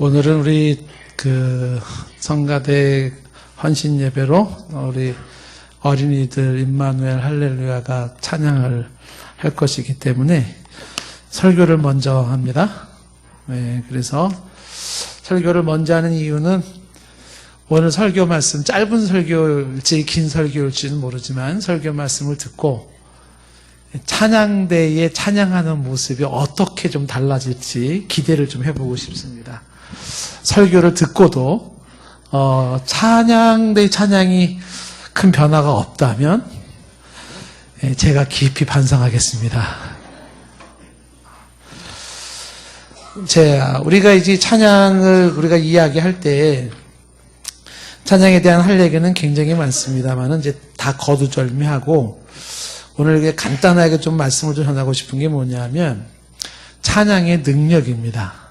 오늘은 우리 그 성가대 헌신 예배로 우리 어린이들 임마누엘 할렐루야가 찬양을 할 것이기 때문에 설교를 먼저 합니다. 네, 그래서 설교를 먼저 하는 이유는 오늘 설교 말씀 짧은 설교일지 긴 설교일지는 모르지만 설교 말씀을 듣고 찬양대에 찬양하는 모습이 어떻게 좀 달라질지 기대를 좀 해보고 싶습니다. 설교를 듣고도 어, 찬양 대 찬양이 큰 변화가 없다면 예, 제가 깊이 반성하겠습니다. 제 우리가 이제 찬양을 우리가 이야기할 때 찬양에 대한 할 얘기는 굉장히 많습니다만은 이제 다 거두절미하고 오늘 간단하게 좀 말씀을 좀 전하고 싶은 게 뭐냐면 찬양의 능력입니다.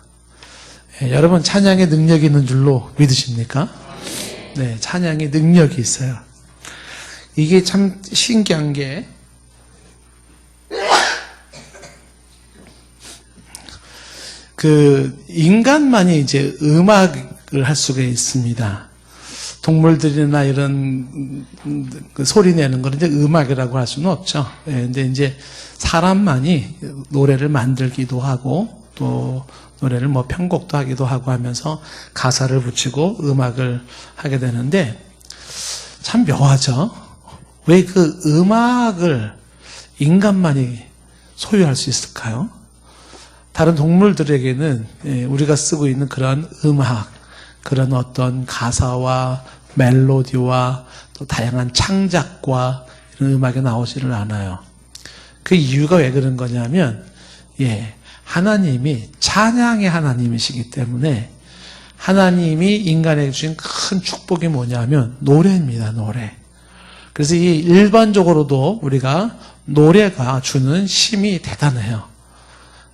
예, 여러분 찬양의 능력이 있는 줄로 믿으십니까? 네, 찬양의 능력이 있어요. 이게 참 신기한 게 그 인간만이 이제 음악을 할 수가 있습니다. 동물들이나 이런 그 소리 내는 거는 이제 음악이라고 할 수는 없죠. 예, 근데 이제 사람만이 노래를 만들기도 하고 또 노래를 뭐 편곡도 하기도 하고 하면서 가사를 붙이고 음악을 하게 되는데 참 묘하죠. 왜 그 음악을 인간만이 소유할 수 있을까요? 다른 동물들에게는 예, 우리가 쓰고 있는 그런 음악, 그런 어떤 가사와 멜로디와 또 다양한 창작과 이런 음악이 나오지를 않아요. 그 이유가 왜 그런 거냐면, 예, 하나님이 찬양의 하나님이시기 때문에 하나님이 인간에게 주신 큰 축복이 뭐냐면 노래입니다, 노래. 그래서 이 일반적으로도 우리가 노래가 주는 힘이 대단해요.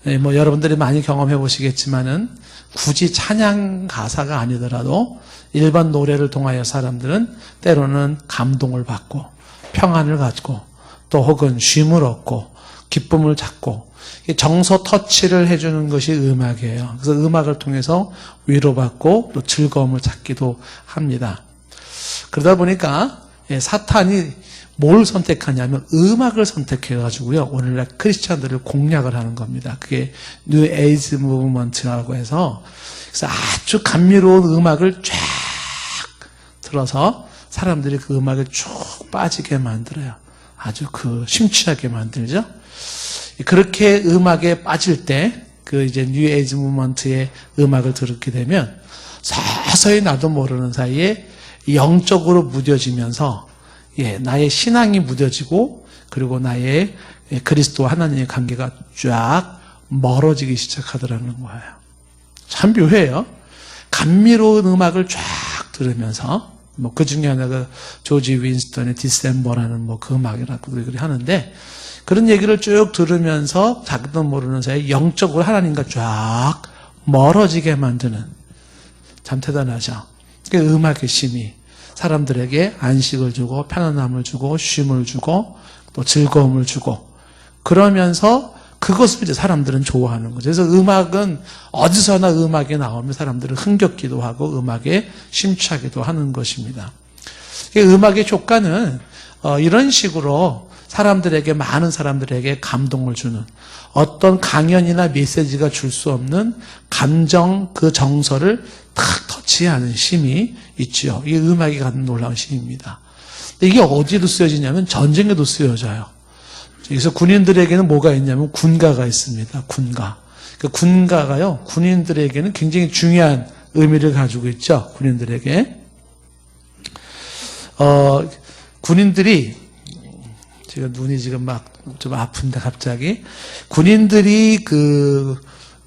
예, 뭐 여러분들이 많이 경험해 보시겠지만은 굳이 찬양 가사가 아니더라도 일반 노래를 통하여 사람들은 때로는 감동을 받고 평안을 갖고 또 혹은 쉼을 얻고 기쁨을 찾고 정서 터치를 해주는 것이 음악이에요. 그래서 음악을 통해서 위로받고 또 즐거움을 찾기도 합니다. 그러다 보니까 예, 사탄이 뭘 선택하냐면 음악을 선택해가지고요. 오늘날 크리스찬들을 공략을 하는 겁니다. 그게 뉴 에이즈 무브먼트라고 해서 그래서 아주 감미로운 음악을 쫙 들어서 사람들이 그 음악에 쭉 빠지게 만들어요. 아주 그 심취하게 만들죠. 그렇게 음악에 빠질 때 그 이제 뉴 에이즈 무브먼트의 음악을 들었게 되면 서서히 나도 모르는 사이에 영적으로 무뎌지면서 예, 나의 신앙이 무뎌지고 그리고 나의 예, 그리스도와 하나님의 관계가 쫙 멀어지기 시작하더라는 거예요. 참 묘해요. 감미로운 음악을 쫙 들으면서 뭐 그 중에 하나가 조지 윈스턴의 디셈버라는 뭐 그 음악이라고 얘기를 하는데 그런 얘기를 쭉 들으면서 자기도 모르는 사이에 영적으로 하나님과 쫙 멀어지게 만드는 참 대단하죠. 그 음악의 힘이 사람들에게 안식을 주고 편안함을 주고 쉼을 주고 또 즐거움을 주고 그러면서 그것을 이제 사람들은 좋아하는 거죠. 그래서 음악은 어디서나 음악이 나오면 사람들은 흥겹기도 하고 음악에 심취하기도 하는 것입니다. 음악의 효과는 어, 이런 식으로 사람들에게 많은 사람들에게 감동을 주는 어떤 강연이나 메시지가 줄 수 없는 감정 그 정서를 탁 터치하는 힘이 있지요. 이게 음악이 갖는 놀라운 힘입니다. 이게 어디로 쓰여지냐면 전쟁에도 쓰여져요. 그래서 군인들에게는 뭐가 있냐면 군가가 있습니다. 군가. 그 군가가요, 군인들에게는 굉장히 중요한 의미를 가지고 있죠. 군인들에게. 어, 군인들이, 제가 눈이 지금 막 좀 아픈데 갑자기. 군인들이 그,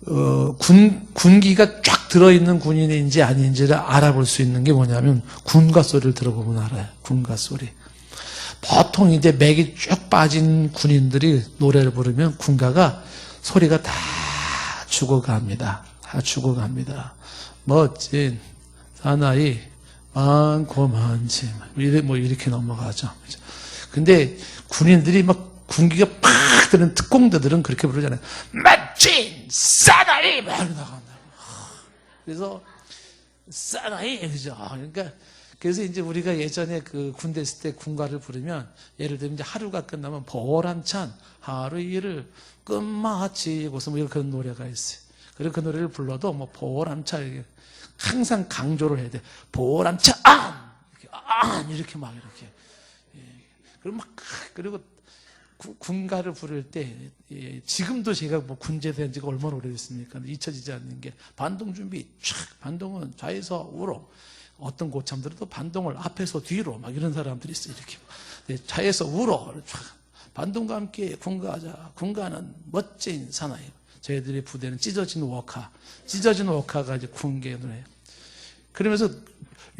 어, 군, 군기가 쫙 들어있는 군인인지 아닌지를 알아볼 수 있는 게 뭐냐면 군가 소리를 들어보면 알아요. 군가 소리. 보통 이제 맥이 쭉 빠진 군인들이 노래를 부르면 군가가 소리가 다 죽어갑니다. 다 죽어갑니다. 멋진 사나이 많고 많지. 뭐 이렇게 넘어가죠. 근데 군인들이 막 군기가 팍 드는 특공대들은 그렇게 부르잖아요. 멋진 사나이! 막 나간다. 그래서 사나이 그죠? 그러니까 그래서 이제 우리가 예전에 그 군대 있을 때 군가를 부르면 예를 들면 이제 하루가 끝나면 보람찬 하루 일을 끝마치고서 뭐 이런 그런 노래가 있어요. 그리고 그 노래를 불러도 뭐 보람찬 이렇게 항상 강조를 해야 돼. 보람찬 이렇게 안 이렇게 막 이렇게 예. 그리고 막 그리고 구- 군가를 부를 때 예, 지금도 제가 뭐 군제 된 지가 얼마나 오래됐습니까? 잊혀지지 않는 게 반동 준비 촥! 반동은 좌에서 우로 어떤 고참들은 또 반동을 앞에서 뒤로 막 이런 사람들이 있어요. 이렇게 네, 좌에서 우로 촥! 반동과 함께 군가하자. 군가는 멋진 사나이. 저희들의 부대는 찢어진 워카 찢어진 워카가 이제 군계 노래 그러면서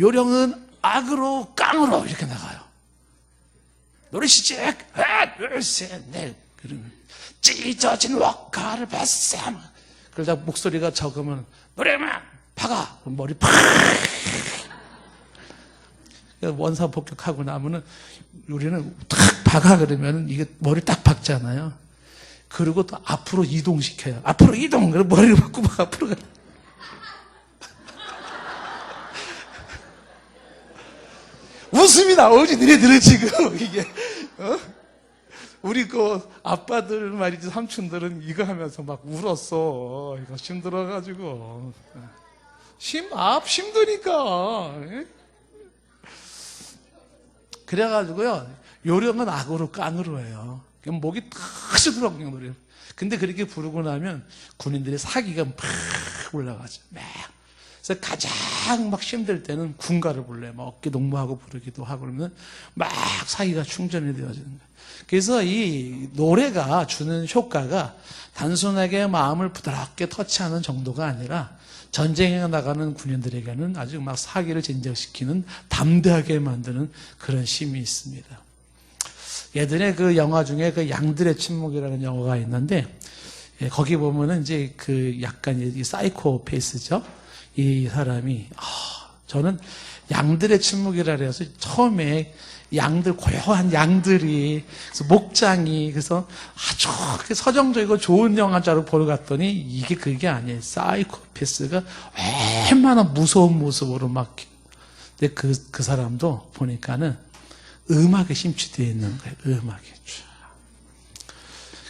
요령은 악으로 깡으로 이렇게 나가요 하나 둘셋넷. 그러면 찢어진 워카를 봤어 그러다 목소리가 적으면 노래만 박아. 그럼 머리 팍. 원사 복격하고 나면은 우리는 탁 박아. 그러면은 이게 머리 딱 박잖아요. 그리고 또 앞으로 이동시켜요. 앞으로 이동. 그리고 머리를 바꾸고 막 앞으로 가 웃음이 나오지 너네들은 지금. 이게 어? 우리 그 아빠들 말이지 삼촌들은 이거 하면서 막 울었어. 이거 힘들어가지고. 힘앞 힘드니까. 예? 그래가지고요 요령은 악으로 깡으로 해요. 목이 터지더라고 그냥 노래 근데 그렇게 부르고 나면 군인들의 사기가 막 올라가죠. 막 그래서 가장 막 힘들 때는 군가를 불러요. 막 어깨 농무하고 부르기도 하고 그러면 막 사기가 충전이 되어지는 거예요. 그래서 이 노래가 주는 효과가 단순하게 마음을 부드럽게 터치하는 정도가 아니라 전쟁에 나가는 군인들에게는 아주 막 사기를 진정시키는 담대하게 만드는 그런 힘이 있습니다. 예전에 그 영화 중에 그 양들의 침묵이라는 영화가 있는데 예, 거기 보면은 이제 그 약간 이 사이코 페이스죠. 이 사람이 아, 저는 양들의 침묵이라 그래서 처음에 양들 고요한 양들이 그래서 목장이 그래서 아주 그 서정적이고 좋은 영화자로 보러 갔더니 이게 그게 아니에요. 사이코패스가 얼마나 무서운 모습으로 막 근데 그, 그 사람도 보니까는 음악에 심취되어 있는 거예요. 음악에.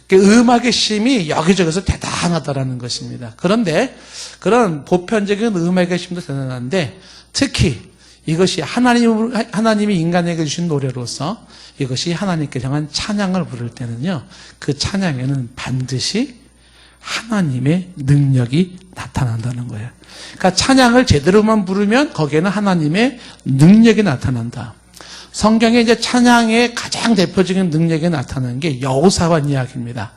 그 음악의 심이 여기저기서 대단하다라는 것입니다. 그런데 그런 보편적인 음악의 심도 대단한데 특히 이것이 하나님, 하나님이 인간에게 주신 노래로서 이것이 하나님께 향한 찬양을 부를 때는요, 그 찬양에는 반드시 하나님의 능력이 나타난다는 거예요. 그러니까 찬양을 제대로만 부르면 거기에는 하나님의 능력이 나타난다. 성경에 이제 찬양의 가장 대표적인 능력이 나타나는 게 여호사밧 이야기입니다.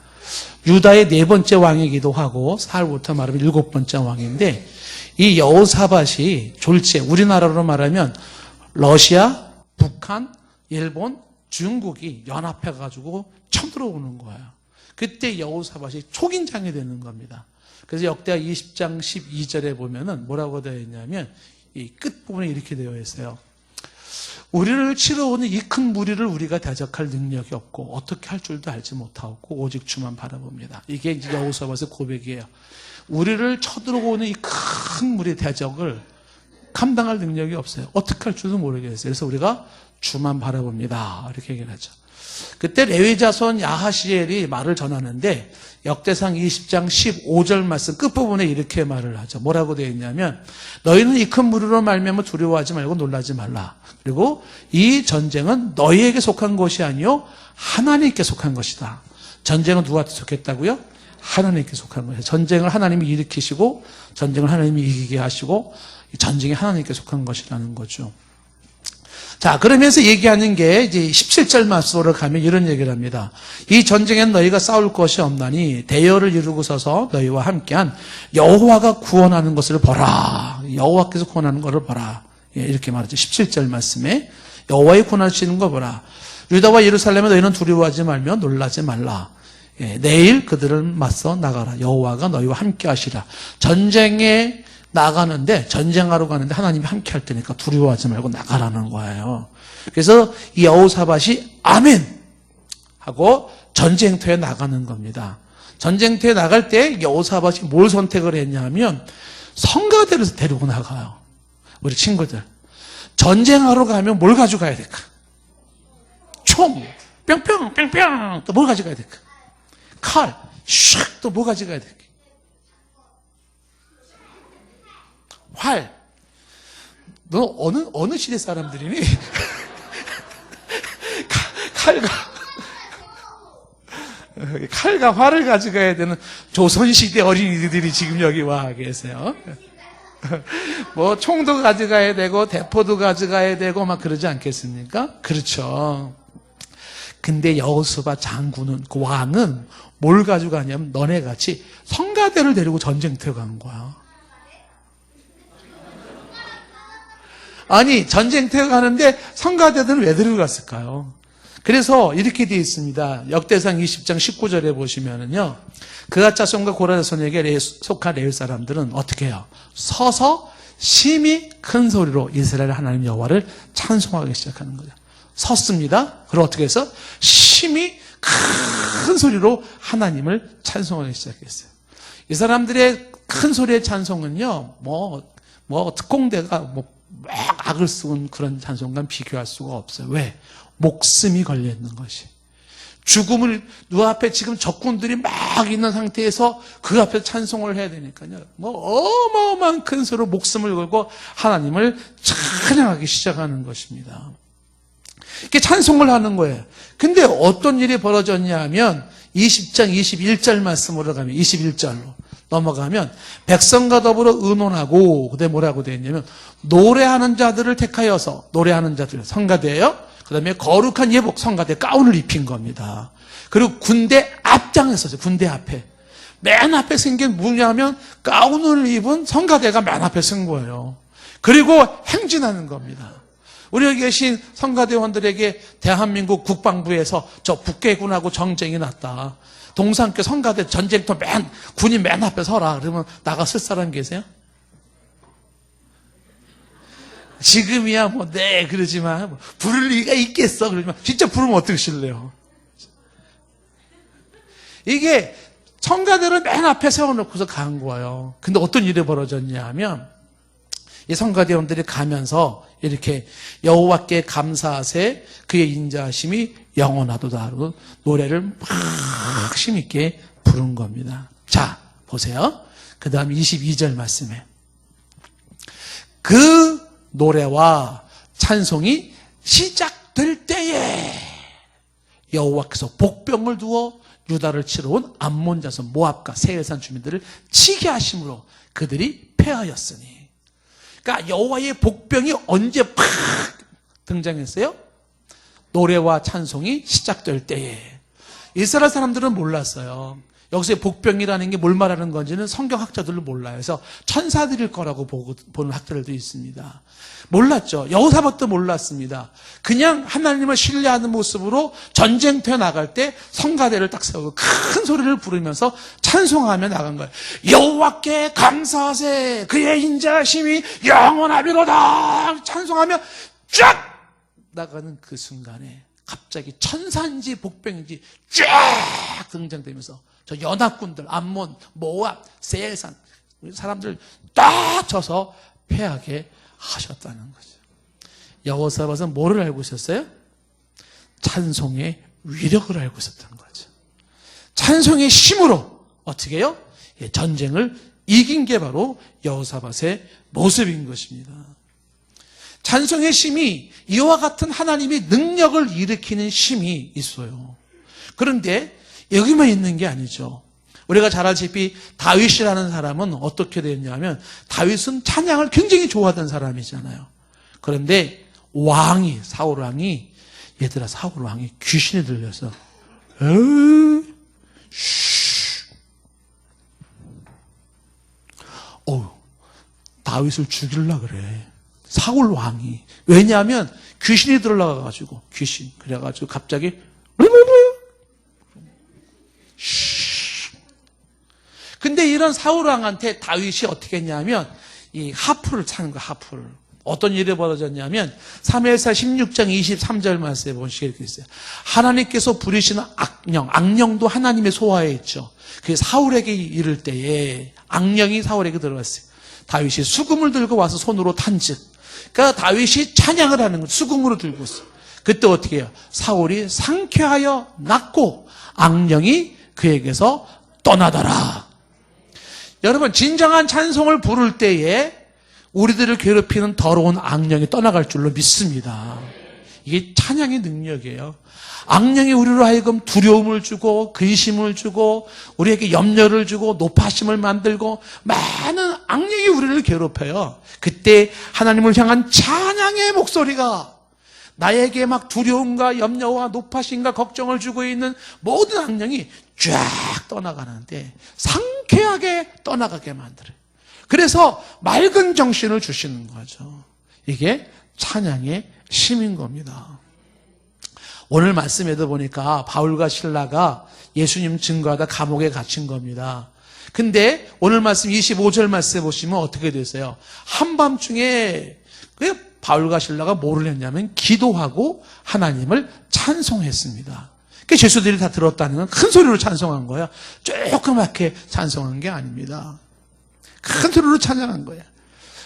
유다의 네 번째 왕이기도 하고 사흘부터 말하면 일곱 번째 왕인데 이 여호사밧이 졸지에 우리나라로 말하면 러시아, 북한, 일본, 중국이 연합해 가지고 쳐들어오는 거예요. 그때 여호사밧이 초긴장이 되는 겁니다. 그래서 역대하 20장 12절에 보면은 뭐라고 되어 있냐면 이 끝부분에 이렇게 되어 있어요. 우리를 치러 오는 이 큰 무리를 우리가 대적할 능력이 없고 어떻게 할 줄도 알지 못하고 오직 주만 바라봅니다. 이게 여호사밧의 고백이에요. 우리를 쳐들어오는 이 큰 무리 대적을 감당할 능력이 없어요. 어떻게 할 줄도 모르겠어요. 그래서 우리가 주만 바라봅니다. 이렇게 얘기를 하죠. 그때 레위 자손 야하시엘이 말을 전하는데 역대상 20장 15절 말씀 끝부분에 이렇게 말을 하죠. 뭐라고 되어 있냐면 너희는 이 큰 무리로 말미암아 두려워하지 말고 놀라지 말라. 그리고 이 전쟁은 너희에게 속한 것이 아니요 하나님께 속한 것이다. 전쟁은 누구한테 속했다고요? 하나님께 속한 거예요. 전쟁을 하나님이 일으키시고 전쟁을 하나님이 이기게 하시고 이 전쟁이 하나님께 속한 것이라는 거죠. 자, 그러면서 얘기하는 게 이제 17절 말씀으로 가면 이런 얘기를 합니다. 이 전쟁엔 너희가 싸울 것이 없나니 대열을 이루고 서서 너희와 함께한 여호와가 구원하는 것을 보라. 여호와께서 구원하는 것을 보라. 예, 이렇게 말하죠. 17절 말씀에 여호와의 구원하시는 거 보라. 유다와 예루살렘에 너희는 두려워하지 말며 놀라지 말라. 예, 내일 그들을 맞서 나가라. 여호와가 너희와 함께 하시라. 전쟁에 나가는데 전쟁하러 가는데 하나님이 함께 할 테니까 두려워하지 말고 나가라는 거예요. 그래서 이 여호사밭이 아멘 하고 전쟁터에 나가는 겁니다. 전쟁터에 나갈 때 여호사밭이 뭘 선택을 했냐면 성가대로 데리고 나가요. 우리 친구들. 전쟁하러 가면 뭘 가져가야 될까? 총, 뿅뿅, 뿅뿅. 또 뭘 가져가야 될까? 칼, 슉, 또뭐 가져가야 될까? 활. 너 어느, 어느 시대 사람들이니? 칼- 칼과, 칼과 활을 가져가야 되는 조선시대 어린이들이 지금 여기 와 계세요. 뭐 총도 가져가야 되고 대포도 가져가야 되고 막 그러지 않겠습니까? 그렇죠. 근데 여호수바 장군은 그 왕은 뭘 가져가냐면 너네 같이 성가대를 데리고 전쟁터에 간 거야. 아니 전쟁터에 가는데 성가대들은 왜 들어갔을까요? 그래서 이렇게 되어 있습니다. 역대상 20장 19절에 보시면은요. 그가 자손과 고라 자 손에게 레- 속한 레위 사람들은 어떻게 해요? 서서 심히 큰 소리로 이스라엘 하나님 여호와를 찬송하기 시작하는 거죠. 섰습니다. 그리고 어떻게 해서 심히 큰 소리로 하나님을 찬송하기 시작했어요. 이 사람들의 큰 소리의 찬송은요, 뭐, 뭐, 특공대가 뭐, 막 악을 쓰는 그런 찬송과 비교할 수가 없어요. 왜? 목숨이 걸려있는 것이. 죽음을 눈앞에 지금 적군들이 막 있는 상태에서 그 앞에 찬송을 해야 되니까요. 뭐 어마어마한 큰 소리로 목숨을 걸고 하나님을 찬양하기 시작하는 것입니다. 이렇게 찬송을 하는 거예요. 근데 어떤 일이 벌어졌냐 하면 20장 21절 말씀으로 가면 21절로 넘어가면 백성과 더불어 의논하고 그다음에 뭐라고 되어 있냐면 노래하는 자들을 택하여서 노래하는 자들 성가대예요. 그다음에 거룩한 예복 성가대 가운을 입힌 겁니다. 그리고 군대 앞장에서죠. 군대 앞에 맨 앞에 생긴 뭐냐면 가운을 입은 성가대가 맨 앞에 쓴 거예요. 그리고 행진하는 겁니다. 우리 계신 성가대원들에게 대한민국 국방부에서 저 북괴군하고 정쟁이 났다. 동산교 성가대 전쟁터 맨, 군이 맨 앞에 서라. 그러면 나갔을 사람 계세요? 지금이야 뭐, 네, 그러지만, 뭐 부를 리가 있겠어. 그러지만, 진짜 부르면 어떻게 실래요? 이게 성가대를 맨 앞에 세워놓고서 간 거예요. 근데 어떤 일이 벌어졌냐 하면, 이 성가대원들이 가면서 이렇게 여호와께 감사하세 그의 인자하심이 영원하도다 하고 노래를 막 힘있게 부른 겁니다. 자, 보세요. 그 다음 22절 말씀에 그 노래와 찬송이 시작될 때에 여호와께서 복병을 두어 유다를 치러 온 암몬 자손 모압과 세일산 주민들을 치게 하심으로 그들이 패하였으니 그러니까 여호와의 복병이 언제 팍 등장했어요? 노래와 찬송이 시작될 때에 이스라엘 사람들은 몰랐어요. 여기서의 복병이라는 게 뭘 말하는 건지는 성경학자들은 몰라요. 그래서 천사들일 거라고 보고, 보는 학자들도 있습니다. 몰랐죠. 여호사박도 몰랐습니다. 그냥 하나님을 신뢰하는 모습으로 전쟁터에 나갈 때 성가대를 딱 세우고 큰 소리를 부르면서 찬송하며 나간 거예요. 여호와께 감사하세 그의 인자심이 영원하비로다 찬송하며 쫙 나가는 그 순간에 갑자기 천사인지 복병인지 쫙 등장되면서 저 연합군들 암몬, 모압, 세일산 우리 사람들 딱 쳐서 패하게 하셨다는 거죠. 여호사밧은 뭐를 알고 있었어요? 찬송의 위력을 알고 있었던 거죠. 찬송의 힘으로 어떻게 해요? 예, 전쟁을 이긴 게 바로 여호사밧의 모습인 것입니다. 찬송의 심이 이와 같은 하나님의 능력을 일으키는 심이 있어요. 그런데 여기만 있는 게 아니죠. 우리가 잘 알다시피 다윗이라는 사람은 어떻게 되었냐면 다윗은 찬양을 굉장히 좋아하던 사람이잖아요. 그런데 왕이 사울 왕이 얘들아 사울 왕이 귀신이 들려서 에이, 쉬. 어우, 다윗을 죽일라 그래. 사울 왕이. 왜냐하면 귀신이 들어가가지고, 귀신. 그래가지고 갑자기, 쉬. 근데 이런 사울 왕한테 다윗이 어떻게 했냐면, 이 하프를 차는 거야, 하프를. 어떤 일이 벌어졌냐면, 3일사 16장 23절 말씀에 보시게 이렇게 있어요. 하나님께서 부리시는 악령, 악령도 하나님의 소화에 있죠. 그게 사울에게 이를 때에 악령이 사울에게 들어갔어요. 다윗이 수금을 들고 와서 손으로 탄즉. 그러니까 다윗이 찬양을 하는 거 수금으로 들고 있어. 그때 어떻게 해요? 사울이 상쾌하여 났고 악령이 그에게서 떠나더라. 여러분 진정한 찬송을 부를 때에 우리들을 괴롭히는 더러운 악령이 떠나갈 줄로 믿습니다. 이게 찬양의 능력이에요. 악령이 우리로 하여금 두려움을 주고 근심을 주고 우리에게 염려를 주고 노파심을 만들고 많은 악령이 우리를 괴롭혀요. 그때 하나님을 향한 찬양의 목소리가 나에게 막 두려움과 염려와 노파심과 걱정을 주고 있는 모든 악령이 쫙 떠나가는데 상쾌하게 떠나가게 만들어요. 그래서 맑은 정신을 주시는 거죠. 이게 찬양의 힘인 겁니다. 오늘 말씀에도 보니까 바울과 신라가 예수님 증거하다 감옥에 갇힌 겁니다. 근데 오늘 말씀 25절 말씀에 보시면 어떻게 되세요? 한밤중에 그 바울과 신라가 뭐를 했냐면 기도하고 하나님을 찬송했습니다. 그 제수들이 다 들었다는 건 큰 소리로 찬송한 거예요. 조그맣게 찬송한 게 아닙니다. 큰 소리로 찬양한 거예요.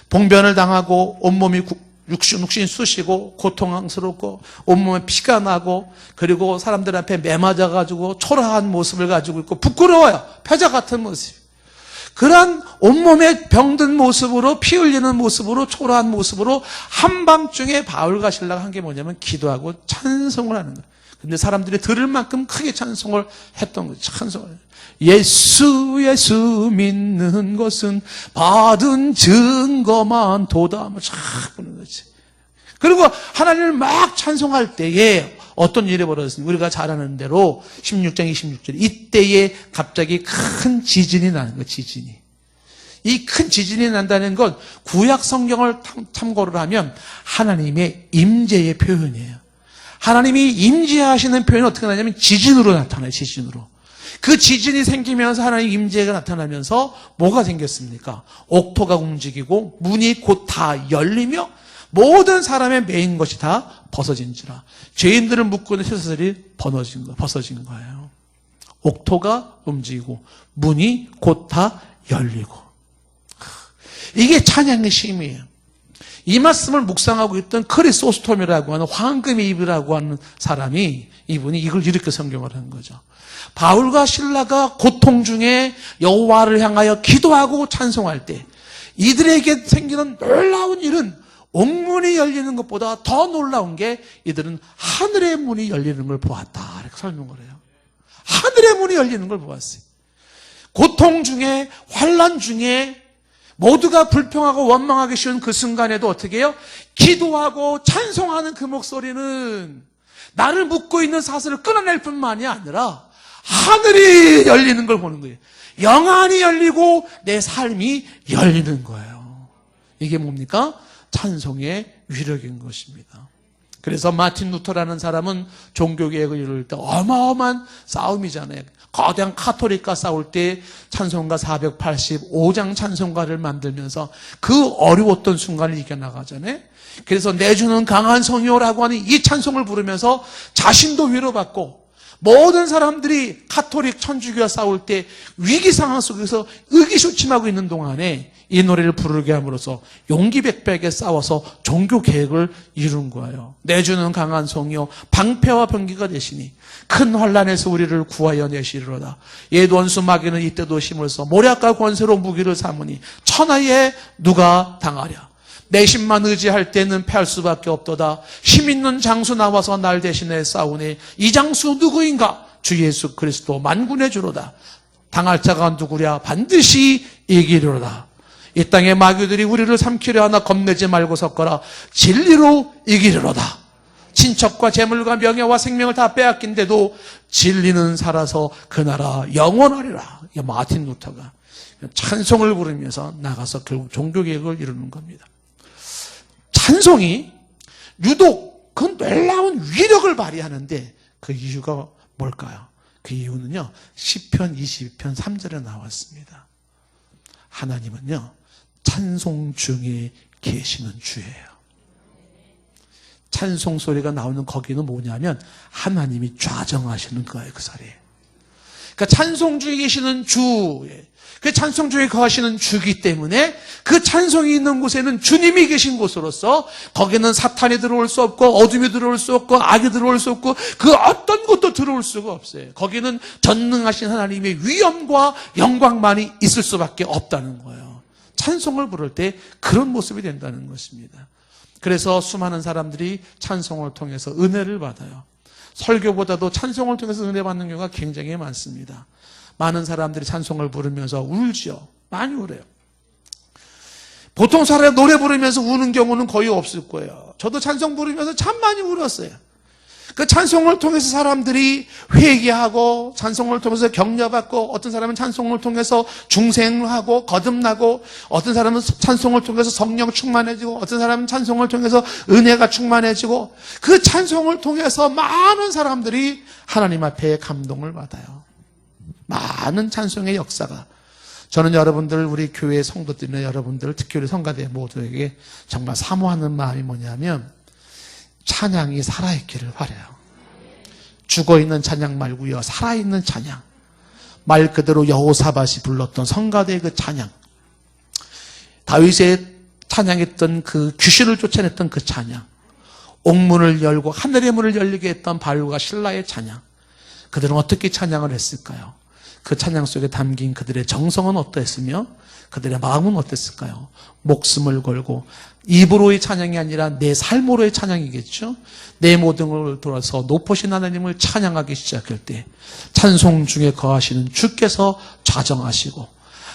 봉변을 당하고 온몸이 구- 육신, 육신 쑤시고 고통스럽고 온몸에 피가 나고 그리고 사람들 앞에 매맞아가지고 초라한 모습을 가지고 있고 부끄러워요. 패자 같은 모습. 그러한 온몸에 병든 모습으로 피 흘리는 모습으로 초라한 모습으로 한밤중에 바울과 신라가 한 게 뭐냐면 기도하고 찬송을 하는 거예요. 근데 사람들이 들을 만큼 크게 찬송을 했던 거죠. 찬송을. 예수 예수 믿는 것은 받은 증거만 도다. 뭐쫙 거지. 그리고 하나님을 막 찬송할 때에 어떤 일이 벌어졌습니까? 우리가 잘 아는 대로 16장 26절 이때에 갑자기 큰 지진이 나는 거예요. 지진이. 이 큰 지진이 난다는 건 구약 성경을 탐- 참고를 하면 하나님의 임재의 표현이에요. 하나님이 임재하시는 표현이 어떻게 나냐면 지진으로 나타나요. 지진으로. 그 지진이 생기면서 하나님 임재가 나타나면서 뭐가 생겼습니까? 옥토가 움직이고 문이 곧 다 열리며 모든 사람의 메인 것이 다 벗어진지라. 죄인들을 묶고 있는 쇠사슬이 벗어진 거, 벗어진 거예요. 옥토가 움직이고 문이 곧 다 열리고. 이게 찬양의 힘이에요. 이 말씀을 묵상하고 있던 크리소스톰이라고 하는 황금의 입이라고 하는 사람이 이분이 이걸 이렇게 성경을 한 거죠. 바울과 신라가 고통 중에 여호와를 향하여 기도하고 찬송할 때 이들에게 생기는 놀라운 일은 옥문이 열리는 것보다 더 놀라운 게 이들은 하늘의 문이 열리는 걸 보았다. 이렇게 설명을 해요. 하늘의 문이 열리는 걸 보았어요. 고통 중에 환란 중에 모두가 불평하고 원망하기 쉬운 그 순간에도 어떻게 해요? 기도하고 찬송하는 그 목소리는 나를 묶고 있는 사슬을 끊어낼 뿐만이 아니라 하늘이 열리는 걸 보는 거예요. 영안이 열리고 내 삶이 열리는 거예요. 이게 뭡니까? 찬송의 위력인 것입니다. 그래서 마틴 루터라는 사람은 종교개혁을 이룰 때 어마어마한 싸움이잖아요. 거대한 카톨릭과 싸울 때 찬송가 485장 찬송가를 만들면서 그 어려웠던 순간을 이겨나가잖아요. 그래서 내주는 강한 성요라고 하는 이 찬송을 부르면서 자신도 위로받고 모든 사람들이 카톨릭 천주교와 싸울 때 위기 상황 속에서 의기소침하고 있는 동안에 이 노래를 부르게 함으로써 용기백백에 싸워서 종교 계획을 이룬 거예요. 내주는 강한 성이요 방패와 병기가 되시니 큰 환란에서 우리를 구하여 내시리로다. 옛 원수 마귀는 이때도 힘을 써 모략과 권세로 무기를 삼으니 천하에 누가 당하랴. 내 힘만 의지할 때는 패할 수밖에 없도다. 힘 있는 장수 나와서 날 대신해 싸우니 이 장수 누구인가? 주 예수 그리스도 만군의 주로다. 당할 자가 누구랴? 반드시 이기리로다. 이 땅의 마귀들이 우리를 삼키려 하나 겁내지 말고 섞어라. 진리로 이기리로다. 친척과 재물과 명예와 생명을 다 빼앗긴데도 진리는 살아서 그 나라 영원하리라. 이 마틴 루터가 찬송을 부르면서 나가서 결국 종교개혁을 이루는 겁니다. 찬송이 유독 그 놀라운 위력을 발휘하는데 그 이유가 뭘까요? 그 이유는요. 10편 22편 3절에 나왔습니다. 하나님은요. 찬송 중에 계시는 주예요. 찬송 소리가 나오는 거기는 뭐냐면 하나님이 좌정하시는 거예요, 그 자리에. 그러니까 찬송 중에 계시는 주, 그 찬송 중에 거하시는 주기 때문에 그 찬송이 있는 곳에는 주님이 계신 곳으로서 거기는 사탄이 들어올 수 없고 어둠이 들어올 수 없고 악이 들어올 수 없고 그 어떤 것도 들어올 수가 없어요. 거기는 전능하신 하나님의 위엄과 영광만이 있을 수밖에 없다는 거예요. 찬송을 부를 때 그런 모습이 된다는 것입니다. 그래서 수많은 사람들이 찬송을 통해서 은혜를 받아요. 설교보다도 찬송을 통해서 은혜 받는 경우가 굉장히 많습니다. 많은 사람들이 찬송을 부르면서 울지요. 많이 울어요. 보통 사람이 노래 부르면서 우는 경우는 거의 없을 거예요. 저도 찬송 부르면서 참 많이 울었어요. 그 찬송을 통해서 사람들이 회개하고 찬송을 통해서 격려받고 어떤 사람은 찬송을 통해서 중생하고 거듭나고 어떤 사람은 찬송을 통해서 성령 충만해지고 어떤 사람은 찬송을 통해서 은혜가 충만해지고 그 찬송을 통해서 많은 사람들이 하나님 앞에 감동을 받아요. 많은 찬송의 역사가 저는 여러분들 우리 교회 성도들이나 여러분들 특히 우리 성가대 모두에게 정말 사모하는 마음이 뭐냐면 찬양이 살아있기를 바래요. 죽어있는 찬양 말고요. 살아있는 찬양. 말 그대로 여호사밭이 불렀던 성가대의 그 찬양. 다윗의 찬양했던 그 귀신을 쫓아냈던 그 찬양. 옥문을 열고 하늘의 문을 열리게 했던 바울과 신라의 찬양. 그들은 어떻게 찬양을 했을까요? 그 찬양 속에 담긴 그들의 정성은 어떠했으며 그들의 마음은 어땠을까요? 목숨을 걸고 입으로의 찬양이 아니라 내 삶으로의 찬양이겠죠. 내 모든 걸 돌아서 높으신 하나님을 찬양하기 시작할 때 찬송 중에 거하시는 주께서 좌정하시고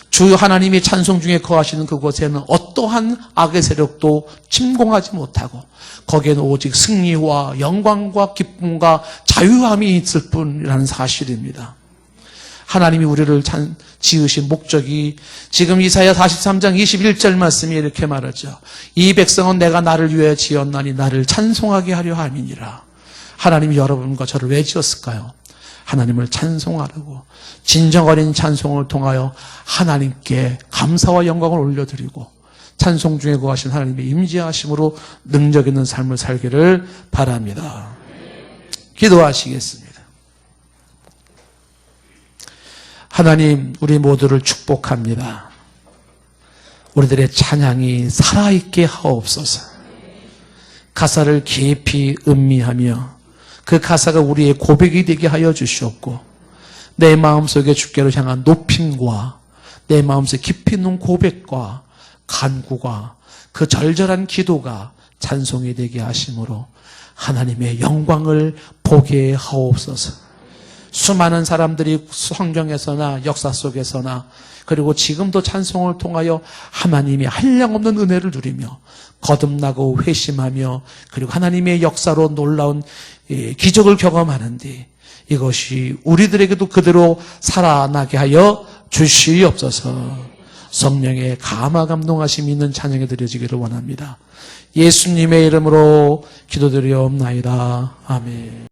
주 하나님이 찬송 중에 거하시는 그곳에는 어떠한 악의 세력도 침공하지 못하고 거기에는 오직 승리와 영광과 기쁨과 자유함이 있을 뿐이라는 사실입니다. 하나님이 우리를 찬, 지으신 목적이 지금 이사야 43장 21절 말씀이 이렇게 말하죠. 이 백성은 내가 나를 위해 지었나니 나를 찬송하게 하려 함이니라. 하나님이 여러분과 저를 왜 지었을까요? 하나님을 찬송하려고 진정 어린 찬송을 통하여 하나님께 감사와 영광을 올려드리고 찬송 중에 거하신 하나님의 임재하심으로 능력 있는 삶을 살기를 바랍니다. 기도하시겠습니다. 하나님, 우리 모두를 축복합니다. 우리들의 찬양이 살아있게 하옵소서. 가사를 깊이 음미하며 그 가사가 우리의 고백이 되게 하여 주시옵고 내 마음속에 주께로 향한 높임과 내 마음속에 깊이 있는 고백과 간구가 그 절절한 기도가 찬송이 되게 하심으로 하나님의 영광을 보게 하옵소서. 수많은 사람들이 성경에서나 역사 속에서나 그리고 지금도 찬송을 통하여 하나님이 한량없는 은혜를 누리며 거듭나고 회심하며 그리고 하나님의 역사로 놀라운 예, 기적을 경험하는데 이것이 우리들에게도 그대로 살아나게 하여 주시옵소서 성령의 감화 감동하심이 있는 찬양이 드려지기를 원합니다. 예수님의 이름으로 기도드리옵나이다. 아멘.